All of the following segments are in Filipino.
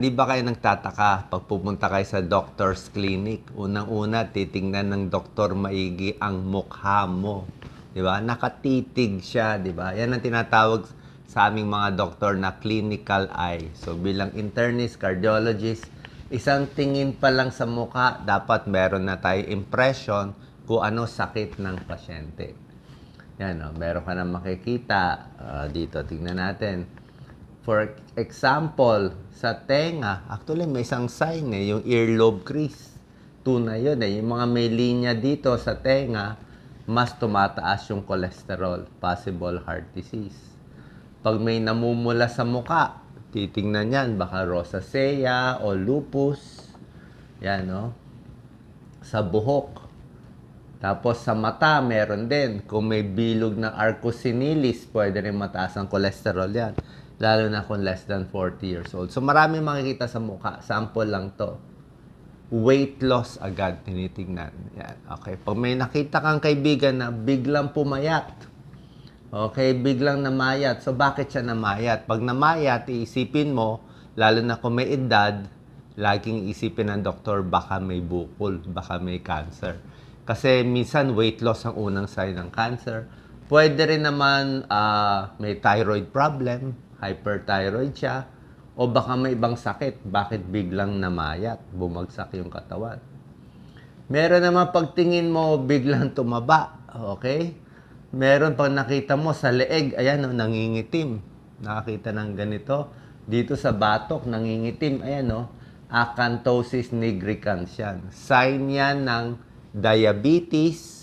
Di ba kayo nagtataka pag pupunta kayo sa doctor's clinic? Unang-una, titingnan ng doktor maigi ang mukha mo. Di ba? Nakatitig siya, di ba? Yan ang tinatawag sa aming mga doktor na clinical eye. So bilang internist, cardiologist, isang tingin pa lang sa mukha, dapat meron na tayo impression kung ano sakit ng pasyente. Yan, oh, meron ka na makikita ah, dito. Tingnan natin. For example, sa tenga, actually may isang sign eh, yung earlobe crease. Tunay yun eh. Yung mga may linya dito sa tenga, mas tumataas yung cholesterol, possible heart disease. Pag may namumula sa muka, titingnan yan, baka rosacea o lupus. Yan, no? Sa buhok. Tapos sa mata, meron din. Kung may bilog ng arcosinilis, pwede rin mataas ang cholesterol yan. Lalo na kung less than 40 years old. So marami makikita sa mukha. Sample lang to. Weight loss agad tinitingnan. Yan. Okay. Pag may nakita kang kaibigan na biglang pumayat. Okay, biglang namayat. So bakit siya namayat? Pag namayat, iisipin mo, lalo na kung may edad, laging isipin ng doktor, baka may bukol, baka may cancer. Kasi minsan weight loss ang unang sign ng cancer. Pwede rin naman ah, may thyroid problem, hyperthyroid siya, o baka may ibang sakit, bakit biglang namayat, bumagsak yung katawan. Meron naman pagtingin mo, biglang tumaba. Okay? Meron pag nakita mo sa leeg, ayan, oh, nangingitim. Nakakita ng ganito. Dito sa batok, nangingitim. Ayan, oh, acanthosis nigricans yan. Sign yan ng diabetes.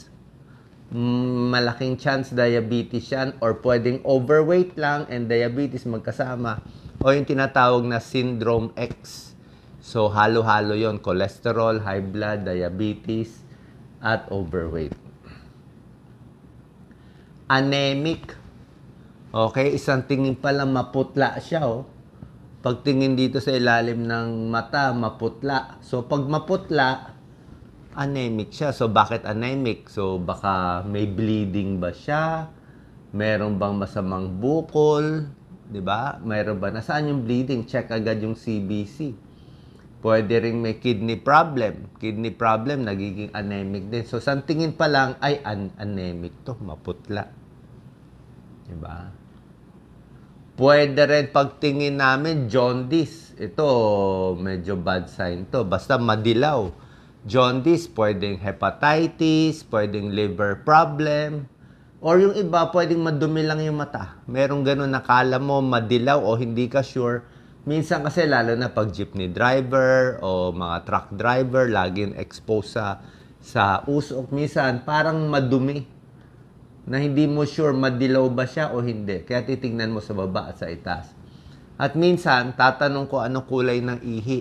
Malaking chance diabetes yan or pwedeng overweight lang and diabetes magkasama o yung tinatawag na syndrome X. So, halo-halo yon cholesterol, high blood, diabetes, at overweight. Anemic. Okay, isang tingin pa lang maputla siya, oh. Pagtingin dito sa ilalim ng mata, maputla. So, pag maputla, anemic siya. So, bakit anemic? So, baka may bleeding ba siya? Meron bang masamang bukol? 'Di ba? Meron ba? Nasaan yung bleeding? Check agad yung CBC. Pwede rin may kidney problem. Kidney problem, nagiging anemic din. So, sa tingin pa lang, ay an- anemic to, maputla. 'Di ba? Pwede rin pagtingin namin, jaundice. Ito, medyo bad sign to. Basta madilaw. Jaundice, pwedeng hepatitis, pwedeng liver problem. Or yung iba, pwedeng madumi lang yung mata. Merong ganun, nakala mo madilaw o hindi ka sure. Minsan kasi lalo na pag jeepney driver o mga truck driver, laging exposed sa, sa usok. Minsan, parang madumi na hindi mo sure madilaw ba siya o hindi. Kaya titingnan mo sa baba at sa itaas. At minsan, tatanong ko anong kulay ng ihi.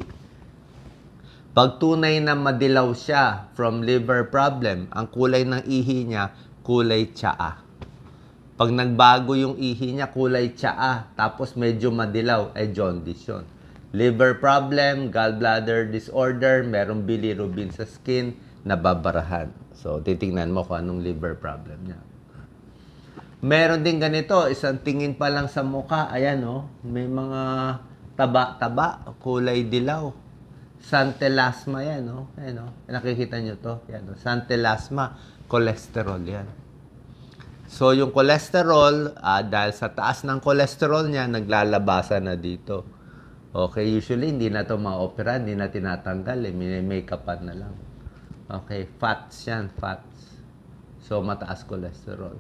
Pag tunay na madilaw siya from liver problem, ang kulay ng ihi niya, kulay tsaa. Pag nagbago yung ihi niya, kulay tsaa, tapos medyo madilaw, ay jaundice yun. Liver problem, gallbladder disorder, merong bilirubin sa skin, nababarahan. So, titingnan mo kung anong liver problem niya. Meron din ganito, isang tingin pa lang sa muka, ayan oh, may mga taba-taba, kulay dilaw. Santelasma yan, oh. Ayan oh, nakikita nyo to, yan oh. Santelasma, cholesterol yan. So, yung cholesterol, ah, dahil sa taas ng cholesterol niya, naglalabasan na dito. Okay, usually hindi na to ma-opera, hindi na tinatanggal, eh. Mini-makeupan na lang. Okay, fats yan, fats. So, mataas cholesterol.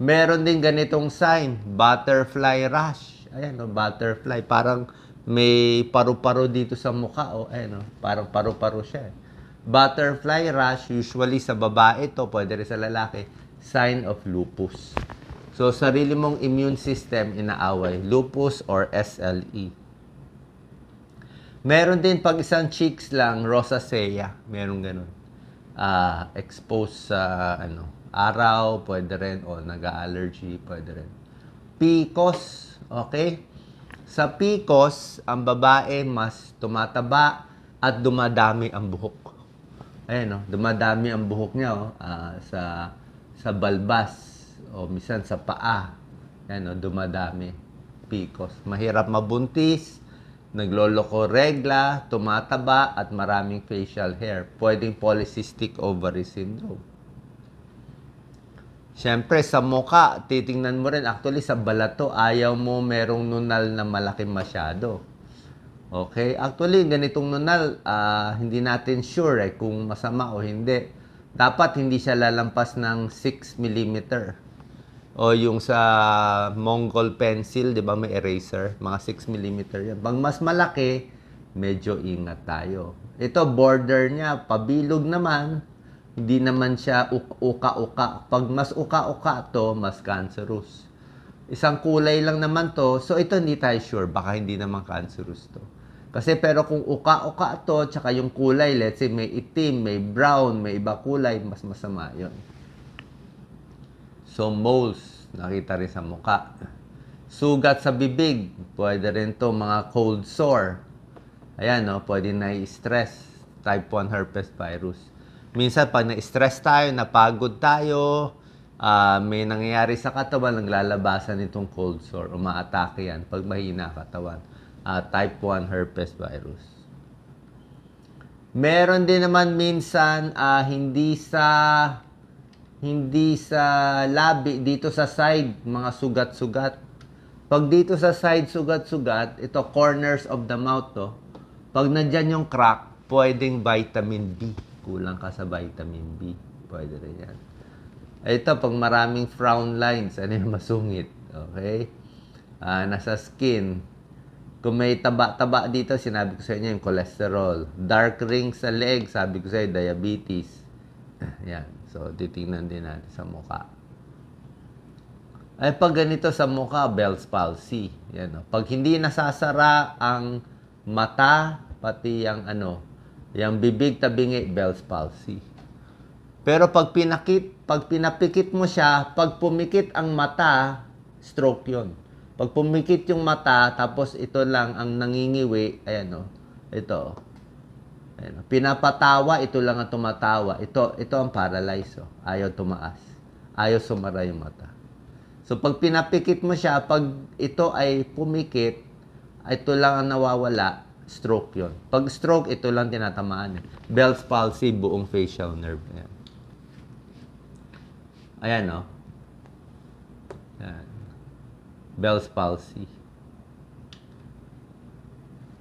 Meron din ganitong sign, butterfly rash. Ayan, oh, butterfly. Parang may paru-paro dito sa mukha. Oh, ayan, oh, parang paru-paro siya. eh. Butterfly rash, usually sa babae to, pwede rin sa lalaki, sign of lupus. So, sarili mong immune system inaaway, lupus or SLE. Meron din pag isang cheeks lang, rosacea. Meron ganun. Ah, exposed sa ano, araw, pwede rin, o nag-allergy, pwede rin. PCOS, okay? Sa PCOS, ang babae mas tumataba at dumadami ang buhok. Ayan, no? dumadami ang buhok niya oh, ah, sa sa balbas o minsan sa paa. Ayan, no? dumadami. PCOS. Mahirap mabuntis, nagloloko regla, tumataba, at maraming facial hair. Pwedeng polycystic ovary syndrome. Siyempre, sa muka, titingnan mo rin, actually sa balato, ayaw mo merong nunal na malaki masyado. Okay? Actually, ganitong nunal, ah, hindi natin sure eh, kung masama o hindi. Dapat hindi siya lalampas ng 6 mm. O yung sa Mongol pencil, di ba may eraser? Mga 6 mm yan. Pag mas malaki, medyo ingat tayo. Ito, border niya, pabilog naman. Hindi naman siya uk- uka-uka. Pag mas uka-uka to, mas cancerous. Isang kulay lang naman to. So, ito hindi tayo sure. Baka hindi naman cancerous to. Kasi pero kung uka-uka to, tsaka yung kulay, let's say may itim, may brown, may iba kulay, mas masama yon. So, moles, nakita rin sa muka. Sugat sa bibig, pwede rin to mga cold sore. Ayan, no, pwede na-stress, type 1 herpes virus. Minsan, pag na-stress tayo, napagod tayo, ah, may nangyayari sa katawan, naglalabasan itong cold sore, umaatake yan pag mahina katawan. Ah, type 1 herpes virus. Meron din naman minsan ah, hindi sa hindi sa labi dito sa side mga sugat-sugat. Pag dito sa side sugat-sugat, ito corners of the mouth to. Pag nandyan yung crack, pwedeng vitamin B. Kulang ka sa vitamin B. Pwede rin yan. Ito, pag maraming frown lines, ano yung masungit? Okay? Ah, nasa skin. Kung may taba-taba dito, sinabi ko sa inyo yung cholesterol. Dark rings sa leg, sabi ko sa inyo, diabetes. Yan. So, titingnan din natin sa mukha. Ay, pag ganito sa mukha, Bell's palsy. Yan, oh. Pag hindi nasasara ang mata, pati yung ano, yung bibig tabingi, Bell's palsy. Pero pag pinakit, pag pinapikit mo siya, pag pumikit ang mata, stroke yon. Pag pumikit yung mata, tapos ito lang ang nangingiwi, ayan o, ito. Ayan, oh. pinapatawa, ito lang ang tumatawa. Ito, ito ang paralyzed. Oh. Ayaw tumaas. Ayaw sumara yung mata. So pag pinapikit mo siya, pag ito ay pumikit, ito lang ang nawawala, stroke yon. Pag stroke, ito lang tinatamaan. eh. Bell's palsy, buong facial nerve. Ayan. Ayan, no? Ayan. Bell's palsy.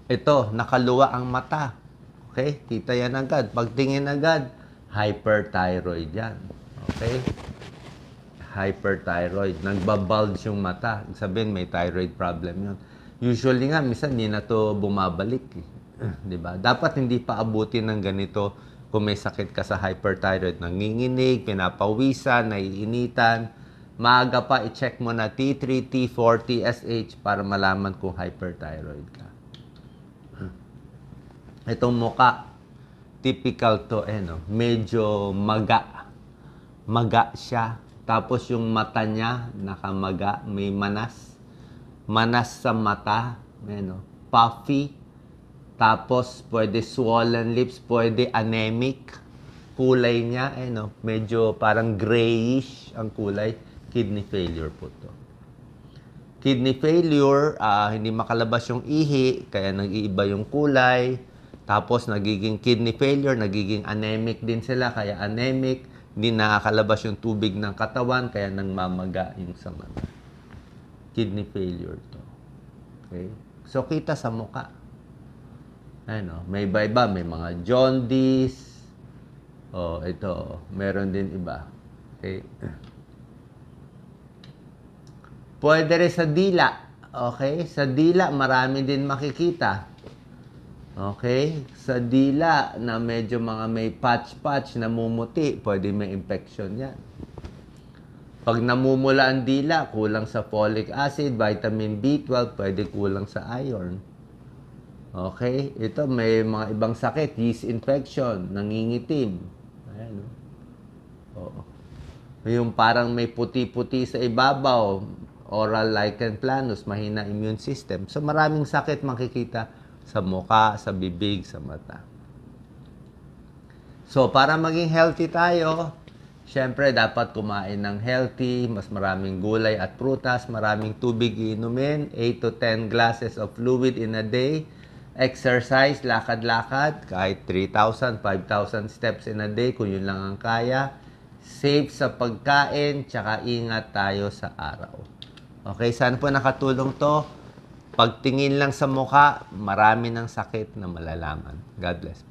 Ito, nakaluwa ang mata. Okay? Kita yan agad. Pagtingin agad, hyperthyroid yan. Okay? Hyperthyroid. Nagbabulge yung mata. Sabihin, may thyroid problem yun. Usually nga, minsan hindi na to bumabalik. Eh. Di ba? Dapat hindi pa abutin ng ganito kung may sakit ka sa hyperthyroid. Nanginginig, pinapawisan, naiinitan. Maaga pa, i-check mo na T3, T4, TSH para malaman kung hyperthyroid ka. Itong muka, typical to, eh, no? medyo maga. Maga siya. Tapos yung mata niya, nakamaga, may manas. Manas sa mata, eh, no? puffy. Tapos, pwede swollen lips, pwede anemic. Kulay niya, eh, no? medyo parang grayish ang kulay. Kidney failure po to kidney failure, ah, hindi makalabas yung ihi, kaya nag-iiba yung kulay. Tapos nagiging kidney failure, nagiging anemic din sila, kaya anemic, hindi nakakalabas yung tubig ng katawan, kaya nangmamaga yung sa. Kidney failure to. Okay? So, kita sa muka. Ano, may iba-iba, may mga jaundice. Oh, ito, meron din iba. Okay? Pwede rin sa dila. Okay? Sa dila, marami din makikita. Okay? Sa dila na medyo mga may patch-patch, namumuti, pwede may infection yan. Pag namumula ang dila, kulang sa folic acid, vitamin B12, pwede kulang sa iron. Okay? Ito, may mga ibang sakit, yeast infection, nangingitim. Ayan, oh. Oo. Yung parang may puti-puti sa ibabaw, oral lichen planus, mahina immune system. So maraming sakit makikita sa muka, sa bibig, sa mata. So para maging healthy tayo, syempre dapat kumain ng healthy, mas maraming gulay at prutas, maraming tubig inumin, 8 to 10 glasses of fluid in a day, exercise, lakad-lakad, kahit 3,000, 5,000 steps in a day, kung yun lang ang kaya. Safe sa pagkain, tsaka ingat tayo sa araw. Okay, saan po nakatulong to? Pagtingin lang sa mukha, marami ng sakit na malalaman. God bless.